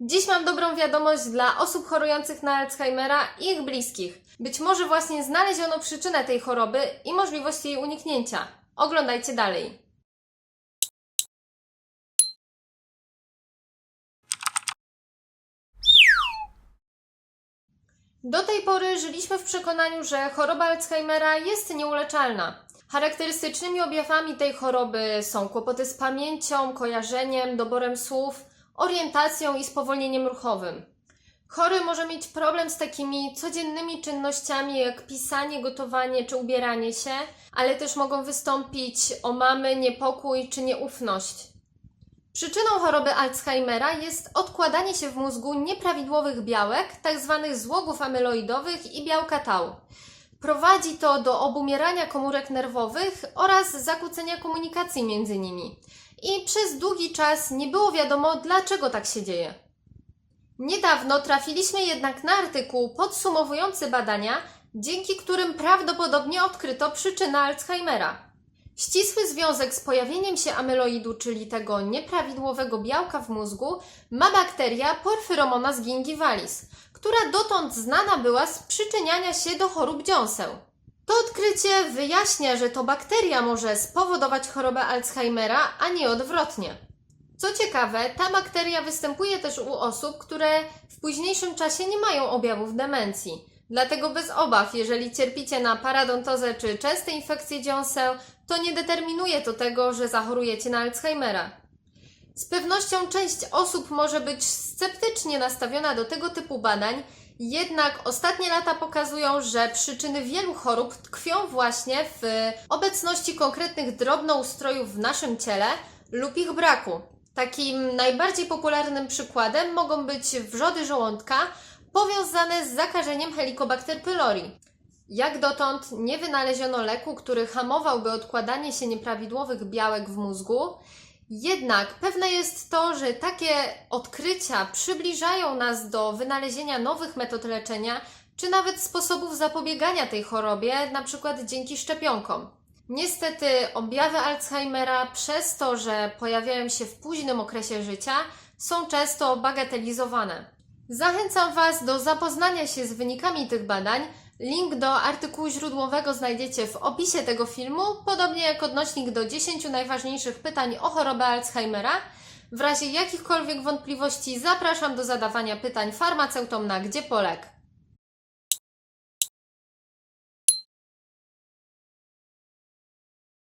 Dziś mam dobrą wiadomość dla osób chorujących na Alzheimera i ich bliskich. Być może właśnie znaleziono przyczynę tej choroby i możliwość jej uniknięcia. Oglądajcie dalej. Do tej pory żyliśmy w przekonaniu, że choroba Alzheimera jest nieuleczalna. Charakterystycznymi objawami tej choroby są kłopoty z pamięcią, kojarzeniem, doborem słów, orientacją i spowolnieniem ruchowym. Chory może mieć problem z takimi codziennymi czynnościami jak pisanie, gotowanie czy ubieranie się, ale też mogą wystąpić omamy, niepokój czy nieufność. Przyczyną choroby Alzheimera jest odkładanie się w mózgu nieprawidłowych białek, tzw. złogów amyloidowych i białka tau. Prowadzi to do obumierania komórek nerwowych oraz zakłócenia komunikacji między nimi. I przez długi czas nie było wiadomo, dlaczego tak się dzieje. Niedawno trafiliśmy jednak na artykuł podsumowujący badania, dzięki którym prawdopodobnie odkryto przyczynę Alzheimera. Ścisły związek z pojawieniem się amyloidu, czyli tego nieprawidłowego białka w mózgu, ma bakteria Porphyromonas gingivalis, która dotąd znana była z przyczyniania się do chorób dziąseł. To odkrycie wyjaśnia, że to bakteria może spowodować chorobę Alzheimera, a nie odwrotnie. Co ciekawe, ta bakteria występuje też u osób, które w późniejszym czasie nie mają objawów demencji. Dlatego bez obaw, jeżeli cierpicie na paradontozę czy częste infekcje dziąseł, to nie determinuje to tego, że zachorujecie na Alzheimera. Z pewnością część osób może być sceptycznie nastawiona do tego typu badań, jednak ostatnie lata pokazują, że przyczyny wielu chorób tkwią właśnie w obecności konkretnych drobnoustrojów w naszym ciele lub ich braku. Takim najbardziej popularnym przykładem mogą być wrzody żołądka powiązane z zakażeniem Helicobacter pylori. Jak dotąd nie wynaleziono leku, który hamowałby odkładanie się nieprawidłowych białek w mózgu, jednak pewne jest to, że takie odkrycia przybliżają nas do wynalezienia nowych metod leczenia, czy nawet sposobów zapobiegania tej chorobie, na przykład dzięki szczepionkom. Niestety objawy Alzheimera przez to, że pojawiają się w późnym okresie życia, są często bagatelizowane. Zachęcam Was do zapoznania się z wynikami tych badań. Link do artykułu źródłowego znajdziecie w opisie tego filmu, podobnie jak odnośnik do 10 najważniejszych pytań o chorobę Alzheimera. W razie jakichkolwiek wątpliwości zapraszam do zadawania pytań farmaceutom na Gdzie Polek.